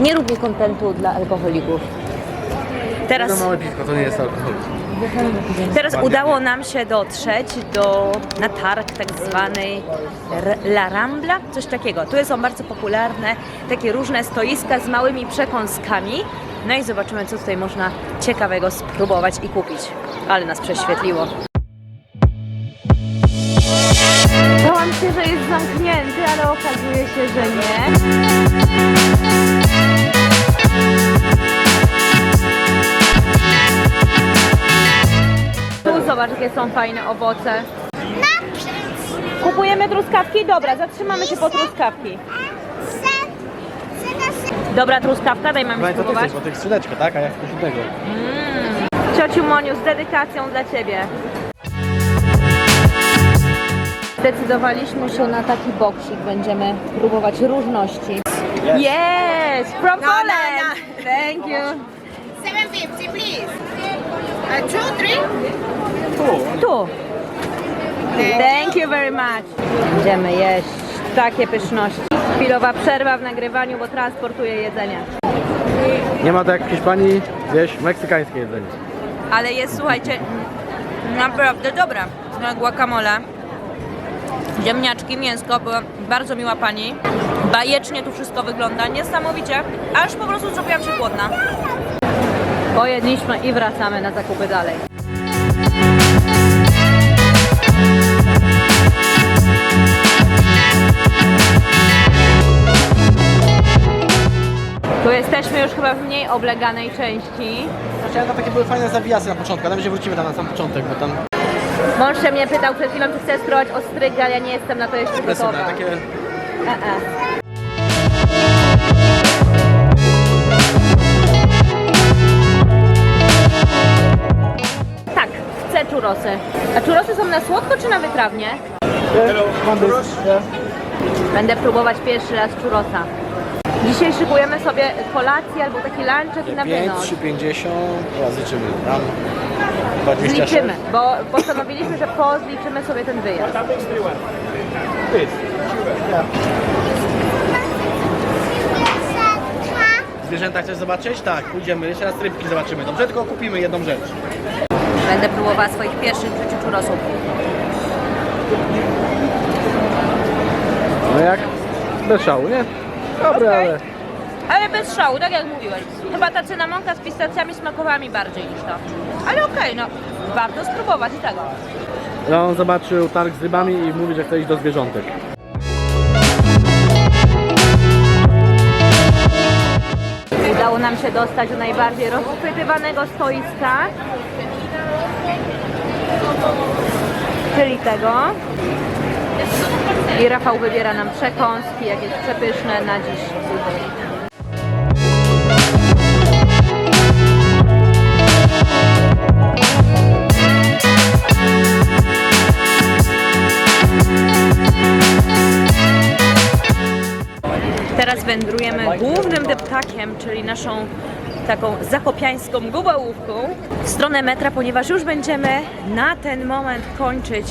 Nie mi kontentu dla alkoholików. Teraz, To małe piwko, to nie jest alkohol. teraz udało nam się dotrzeć do, na targ tak zwanej R- La Rambla, coś takiego. Tu są bardzo popularne takie różne stoiska z małymi przekąskami. No i zobaczymy, co tutaj można ciekawego spróbować i kupić. Ale nas prześwietliło. Bałam się, że jest zamknięty, ale okazuje się, że nie. Jakie są fajne owoce. Kupujemy truskawki? Dobra, zatrzymamy się po truskawki. Dobra truskawka, daj mamie to ty spróbować. chcesz, bo tak? A ja coś innego. Ciociu Moniu, z dedykacją dla Ciebie. Zdecydowaliśmy się na taki boksik. Będziemy próbować różności. Yes, from No, Poland. Thank you. 750, please. Uh, two, three. Tu. Thank you very much. Będziemy jeść takie pyszności. Chwilowa przerwa w nagrywaniu, bo transportuję jedzenie. Nie ma tak jak w Hiszpanii, wieś, meksykańskie jedzenie. Ale jest, słuchajcie, naprawdę dobra. Na guacamole. Ziemniaczki, mięsko, była bardzo miła pani. Bajecznie tu wszystko wygląda, niesamowicie. Aż po prostu zrobiłam się głodna. Pojedliśmy i wracamy na zakupy dalej. Tu jesteśmy już chyba w mniej obleganej części. Znaczy, to takie były fajne zawijasy na początku, ale się wrócimy tam na sam początek, bo tam Mąż się mnie pytał przed chwilą, czy chcę spróbować ostryga, ale ja nie jestem na to jeszcze gotowa. takie... E -e. Czurosy. A czurosy są na słodko czy na wytrawnie? Będę próbować pierwszy raz czurosa. Dzisiaj szykujemy sobie kolację albo taki lunchek na 5, wynoc. 3,50, teraz liczymy. Tam 26. Zliczymy, bo postanowiliśmy, że po zliczymy sobie ten wyjazd. Zwierzęta chcesz zobaczyć? Tak, pójdziemy. Jeszcze raz rybki zobaczymy. Dobrze, tylko kupimy jedną rzecz. Będę próbowała swoich pierwszych w życiu czurosów. No jak? Bez szału, nie? Dobre, Okej. ale... Ale bez szału, tak jak mówiłeś. Chyba ta cynamonka z pistacjami smakowała mi bardziej niż to. Ale okej, no warto spróbować i tego. No, on zobaczył targ z rybami i mówi, że chce iść do zwierzątek. Udało nam się dostać do najbardziej rozchwytywanego stoiska. Czyli tego. I Rafał wybiera nam przekąski, jak jest przepyszne na dziś. Teraz wędrujemy głównym deptakiem, czyli naszą taką zakopiańską gubałówką w stronę metra, ponieważ już będziemy na ten moment kończyć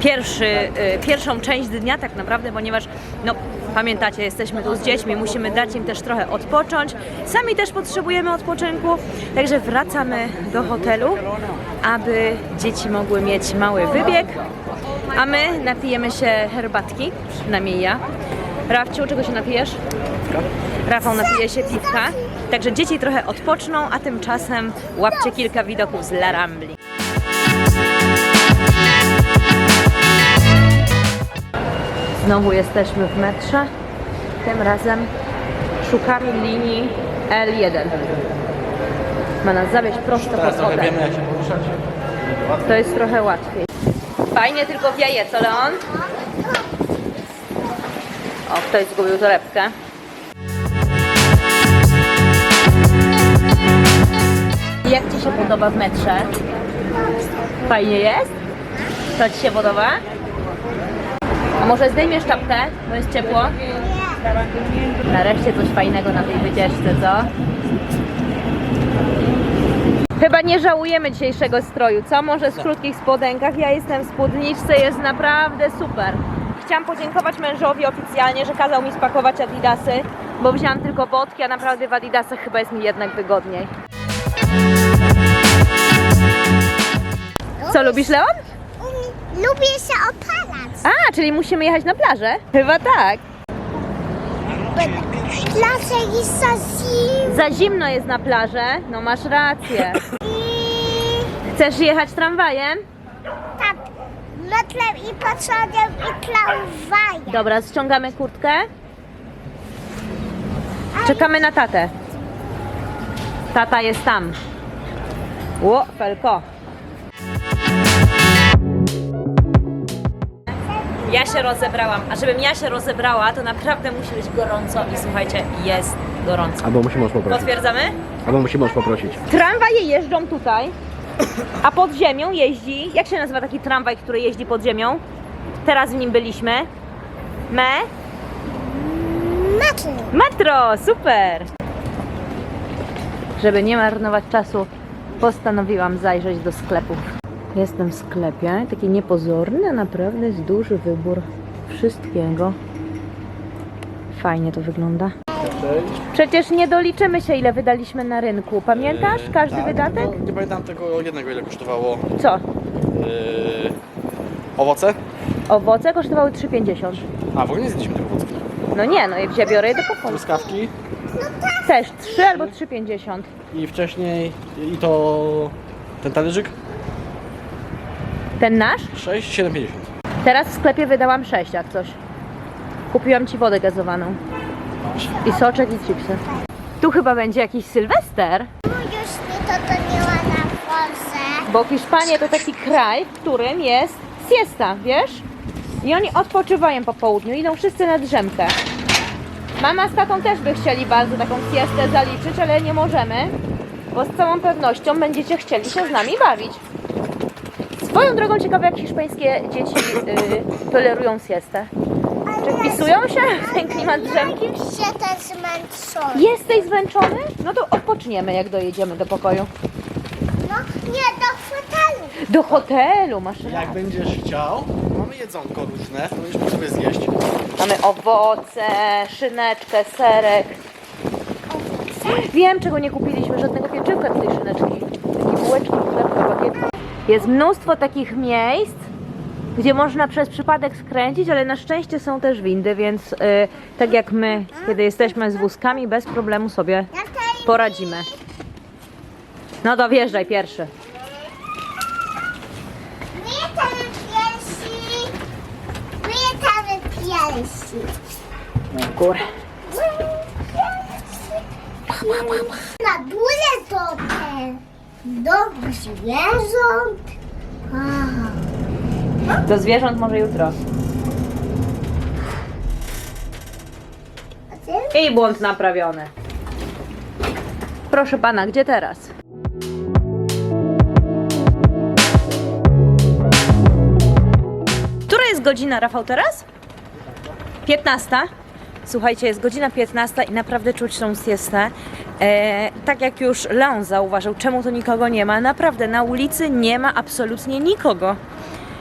pierwszy, y, pierwszą część dnia tak naprawdę, ponieważ no pamiętacie, jesteśmy tu z dziećmi, musimy dać im też trochę odpocząć. Sami też potrzebujemy odpoczynku, także wracamy do hotelu, aby dzieci mogły mieć mały wybieg, a my napijemy się herbatki, przynajmniej ja. Rafciu, czego się napijesz? Rafał napije się piwka. Także dzieci trochę odpoczną, a tymczasem łapcie kilka widoków z La Rambli. Znowu jesteśmy w metrze. Tym razem szukamy linii L1. Ma nas zawieźć prosto pod wiemy, jak się poruszać. To jest trochę łatwiej. Fajnie tylko wieje, co Leon? O, ktoś zgubił torebkę. Jak Ci się podoba w metrze? Fajnie jest? Co Ci się podoba? A może zdejmiesz czapkę, bo jest ciepło? Nareszcie coś fajnego na tej wycieczce, co? Chyba nie żałujemy dzisiejszego stroju, co? Może z krótkich spodenkach. Ja jestem w spódniczce, jest naprawdę super. Chciałam podziękować mężowi oficjalnie, że kazał mi spakować adidasy, bo wzięłam tylko botki, a naprawdę w Adidasach chyba jest mi jednak wygodniej. Co, lubisz Leon? Lubię się opalać. A, czyli musimy jechać na plażę? Chyba tak. Plaża jest za zimna. Za zimno jest na plażę, no masz rację. Chcesz jechać tramwajem? Tak, metrem i pociągiem i tramwajem. Dobra, ściągamy kurtkę. Czekamy na tatę. Tata jest tam. Ło, felko. Ja się rozebrałam, a żebym ja się rozebrała, to naprawdę musi być gorąco i słuchajcie, jest gorąco. Albo musi mąż poprosić. Potwierdzamy? Albo musi mąż poprosić. Tramwaje jeżdżą tutaj, a pod ziemią jeździ. Jak się nazywa taki tramwaj, który jeździ pod ziemią? Teraz w nim byliśmy. Me? Metro. Metro, super! Żeby nie marnować czasu, postanowiłam zajrzeć do sklepów. Jestem w sklepie, taki niepozorny, a naprawdę jest duży wybór wszystkiego. Fajnie to wygląda. Przecież nie doliczymy się, ile wydaliśmy na rynku. Pamiętasz każdy Tak, wydatek? tylko Nie pamiętam tego jednego, ile kosztowało. Co? Yy, owoce? Owoce kosztowały 3,50. A, w ogóle nie zjedliśmy tych owoców. No nie, no jak ja biorę je do pokoju. Truskawki Też 3 albo 3,50. i wcześniej, i to ten talerzyk Ten nasz? 6, 7,50. Teraz w sklepie wydałam 6 jak coś. Kupiłam ci wodę gazowaną. I soczek i chipsy. Tu chyba będzie jakiś sylwester, Już mi to to miała na Polsce. bo Hiszpania to taki kraj, w którym jest siesta, wiesz? I oni odpoczywają po południu, idą wszyscy na drzemkę. Mama z tatą też by chcieli bardzo taką siestę zaliczyć, ale nie możemy, bo z całą pewnością będziecie chcieli się z nami bawić. Swoją drogą ciekawe, jak hiszpańskie dzieci y, tolerują siestę. Czy wpisują się w ten klimat drzemki? Się też zmęczony. Jesteś zmęczony? No to odpoczniemy, jak dojedziemy do pokoju. No nie do fotelu. Do hotelu masz Jak rację. będziesz chciał, mamy jedzonko różne, to będziesz mógł sobie zjeść. Mamy owoce, szyneczkę, serek. Wiem, czego nie kupiliśmy, żadnego pieczywka do tej szyneczki. Takie bułeczki, chlebka. Jest mnóstwo takich miejsc, gdzie można przez przypadek skręcić, ale na szczęście są też windy, więc y, tak jak my, kiedy jesteśmy z wózkami, bez problemu sobie poradzimy. No to wjeżdżaj pierwszy. My tam pierwsi. My tam pierwsi. W górę. Na dole to te do zwierząt. Do zwierząt może jutro. I błąd naprawiony. Proszę pana, gdzie teraz? Która jest godzina, Rafał, teraz? 15. Słuchajcie, jest godzina 15 i naprawdę czuć tą siestę. E, tak jak już Leon zauważył, czemu tu nikogo nie ma? Naprawdę, na ulicy nie ma absolutnie nikogo.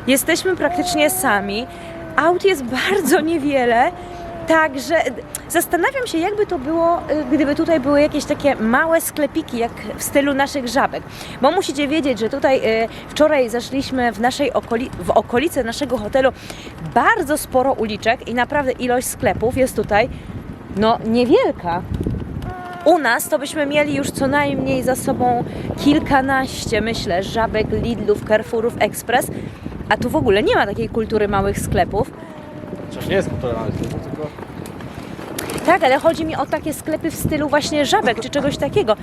Jesteśmy praktycznie sami. Aut jest bardzo niewiele. Także zastanawiam się, jakby to było, y, gdyby tutaj były jakieś takie małe sklepiki, jak w stylu naszych żabek. Bo musicie wiedzieć, że tutaj y, wczoraj zeszliśmy w naszej okoli- w okolice naszego hotelu bardzo sporo uliczek i naprawdę ilość sklepów jest tutaj no niewielka. U nas to byśmy mieli już co najmniej za sobą kilkanaście, myślę, żabek, Lidlów, Carrefourów, Express, a tu w ogóle nie ma takiej kultury małych sklepów. Chociaż nie jest kulturalny, tylko Tak, ale chodzi mi o takie sklepy w stylu właśnie żabek czy czegoś takiego.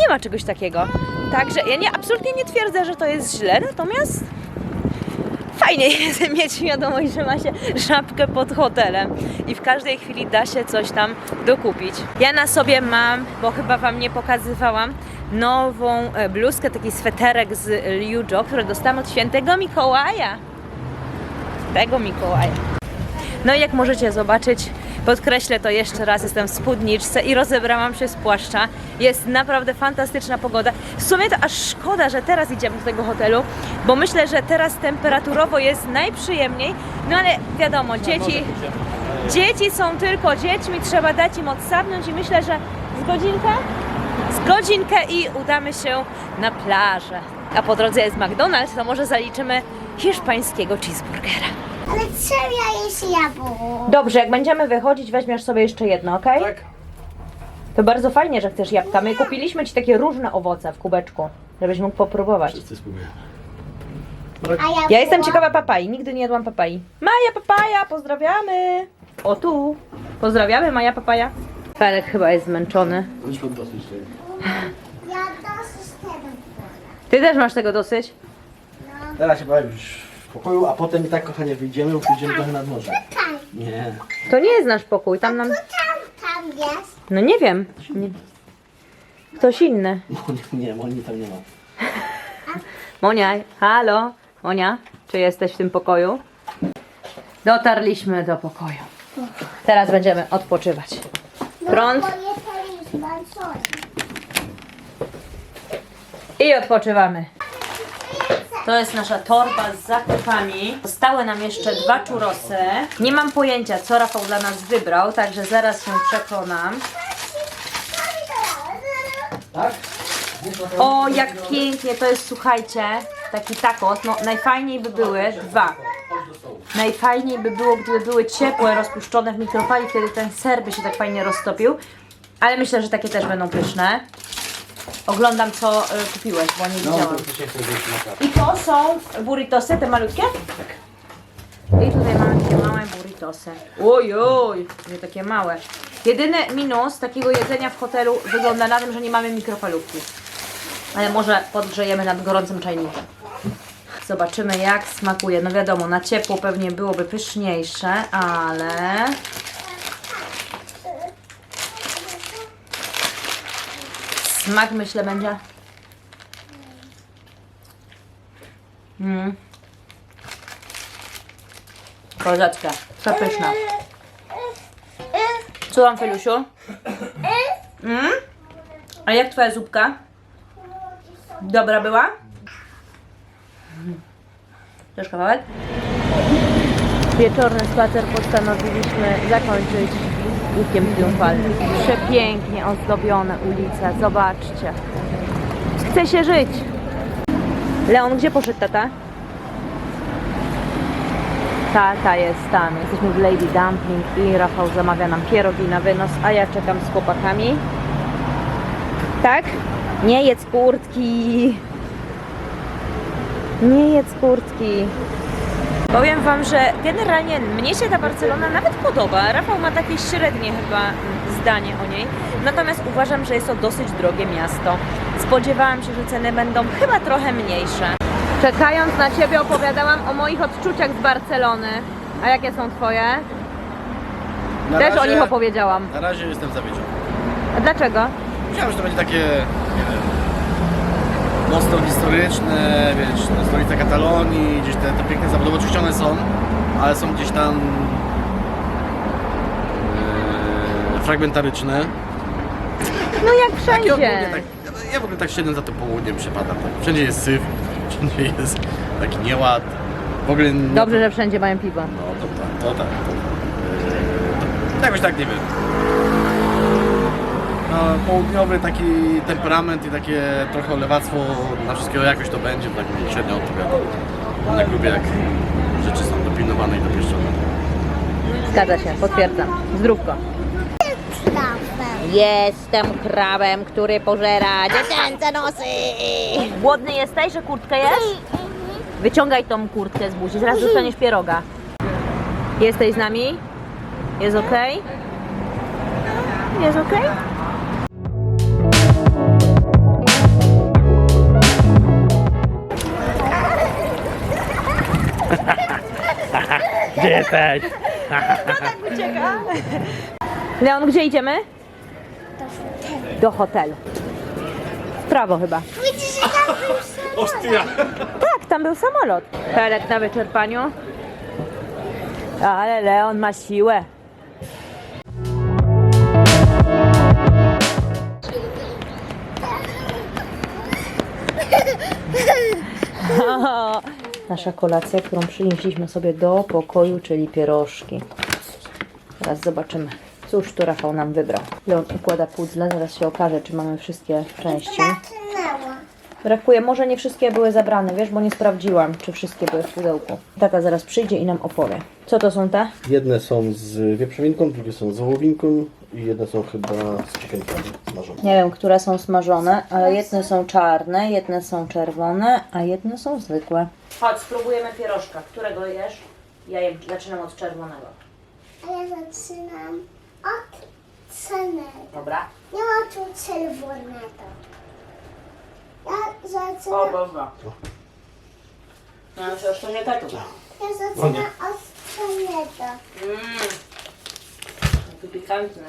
Nie ma czegoś takiego. Także ja nie, absolutnie nie twierdzę, że to jest źle, natomiast fajnie jest mieć świadomość, że ma się żabkę pod hotelem i w każdej chwili da się coś tam dokupić. Ja na sobie mam, bo chyba Wam nie pokazywałam, nową e, bluzkę, taki sweterek z Liujo, który dostałam od świętego Mikołaja. Tego Mikołaja. No i jak możecie zobaczyć, podkreślę to jeszcze raz, jestem w spódniczce i rozebrałam się z płaszcza. Jest naprawdę fantastyczna pogoda. W sumie to aż szkoda, że teraz idziemy do tego hotelu, bo myślę, że teraz temperaturowo jest najprzyjemniej, no ale wiadomo, dzieci... Dzieci są tylko dziećmi, trzeba dać im odsapnąć i myślę, że z godzinkę, z godzinkę i udamy się na plażę. A po drodze jest McDonald's, to może zaliczymy hiszpańskiego cheeseburgera. Ale trzeba jeść jabłko. Dobrze, jak będziemy wychodzić, weźmiesz sobie jeszcze jedno, ok? Tak? To bardzo fajnie, że chcesz jabłka. My kupiliśmy Ci takie różne owoce w kubeczku, żebyś mógł popróbować. Wszyscy spróbujemy. A jabłko? Ja jestem ciekawa papai, nigdy nie jadłam papai. Maja papaja, pozdrawiamy! O tu, pozdrawiamy Maja papaja. Felek chyba jest zmęczony. Chodź pod dosyć. Ja dosyć tego. Ty też masz tego dosyć? Teraz się pojawisz w pokoju, a potem i tak kochanie wyjdziemy, bo pójdziemy trochę nad morze. Tam. Nie. To nie jest nasz pokój, tam nam... Tam, tam jest. No nie wiem. Nie. Ktoś inny. Nie, nie, Moni tam nie ma. Monia, halo? Monia, czy jesteś w tym pokoju? Dotarliśmy do pokoju. Teraz będziemy odpoczywać. Prąd Bo talizman, coś. i odpoczywamy. To jest nasza torba z zakupami. Zostały nam jeszcze dwa czurosy. Nie mam pojęcia, co Rafał dla nas wybrał, także zaraz się przekonam. Tak? O, jak pięknie to jest, słuchajcie, taki takos. No, najfajniej by były dwa. Najfajniej by było, gdyby były ciepłe, rozpuszczone w mikrofali, wtedy ten ser by się tak fajnie roztopił. Ale myślę, że takie też będą pyszne. Oglądam, co y, kupiłeś, bo nie No, widziałam. to na. I to są burritosy, te malutkie? I tutaj mamy takie małe burritosy. Oj, oj, nie takie małe. Jedyny minus takiego jedzenia w hotelu wygląda na tym, że nie mamy mikrofalówki. Ale może podgrzejemy nad gorącym czajnikiem. Zobaczymy jak smakuje. No wiadomo, na ciepło pewnie byłoby pyszniejsze, ale... Smak myślę będzie... Mm. Kozaczka, przepyszna. Co tam, Felusiu? Mm? A jak twoja zupka? Dobra była? Też kawałek? Wieczorny spacer postanowiliśmy zakończyć łukiem triumfalnym. Przepięknie ozdobione ulice, zobaczcie. Chce się żyć. Leon, gdzie poszedł tata? Tata jest tam. Jesteśmy w Lady Dumpling i Rafał zamawia nam pierogi na wynos, a ja czekam z chłopakami. Tak? Nie jedz kurtki. Nie jedz kurtki. Powiem Wam, że generalnie mnie się ta Barcelona nawet podoba. Rafał ma takie średnie chyba zdanie o niej. Natomiast uważam, że jest to dosyć drogie miasto. Spodziewałam się, że ceny będą chyba trochę mniejsze. Czekając na Ciebie opowiadałam o moich odczuciach z Barcelony. A jakie są Twoje? Na Też o razie- nich opowiedziałam. Na razie jestem zawiedziony. A dlaczego? Myślałem, że to będzie takie, nie wiem, mocno historyczne, wiesz, no, stolica Katalonii, gdzieś te, te piękne zabudowy, oczywiście one są, ale są gdzieś tam e, fragmentaryczne. No jak Takie ogólnie wszędzie. tak, ja w ogóle tak średnio za to południem przepadam. Tak. Wszędzie jest syf, wszędzie jest taki nieład. W ogóle... nie- Dobrze, że wszędzie mają piwo. No to tak, to tak. To, Eee, to jakoś tak nie wiem. Południowy taki temperament i takie trochę lewactwo na wszystkiego jakoś to będzie, tak mi średnio odpowiada. Tak lubię jak rzeczy są dopilnowane i dopieszczone. Zgadza się, potwierdzam. Zdrówko. Jestem krabem, który pożera dziecięce nosy. Głodny jesteś, że kurtkę jesz? Wyciągaj tą kurtkę z buzi, zaraz dostaniesz pieroga. Jesteś z nami? Jest ok? Jest ok? Jesteś? Leon, gdzie idziemy? Do hotelu. W prawo chyba. Widzisz, że tam był samolot. Ostia! Tak, tam był samolot. Felek na wyczerpaniu. Ale Leon ma siłę. Nasza kolacja, którą przynieśliśmy sobie do pokoju, czyli pierożki. Teraz zobaczymy, cóż tu Rafał nam wybrał. Leon układa puzzle, zaraz się okaże, czy mamy wszystkie części. Zaczynała. Brakuje, może nie wszystkie były zabrane, wiesz, bo nie sprawdziłam, czy wszystkie były w pudełku. Tata zaraz przyjdzie i nam opowie. Co to są te? Jedne są z wieprzowinką, drugie są z wołowinką i jedne są chyba z chickenkami smażone. Nie wiem, które są smażone, ale jedne są czarne, jedne są czerwone, a jedne są zwykłe. Chodź, spróbujemy pierożka. Którego jesz? Ja jem, zaczynam od czerwonego. A ja zaczynam od cennego. Dobra. Nie ma tu czerwonego. Ja zaczynam, dobra. No, przecież to nie tak. ja zaczynam od cennego. Mmm. тупикантно.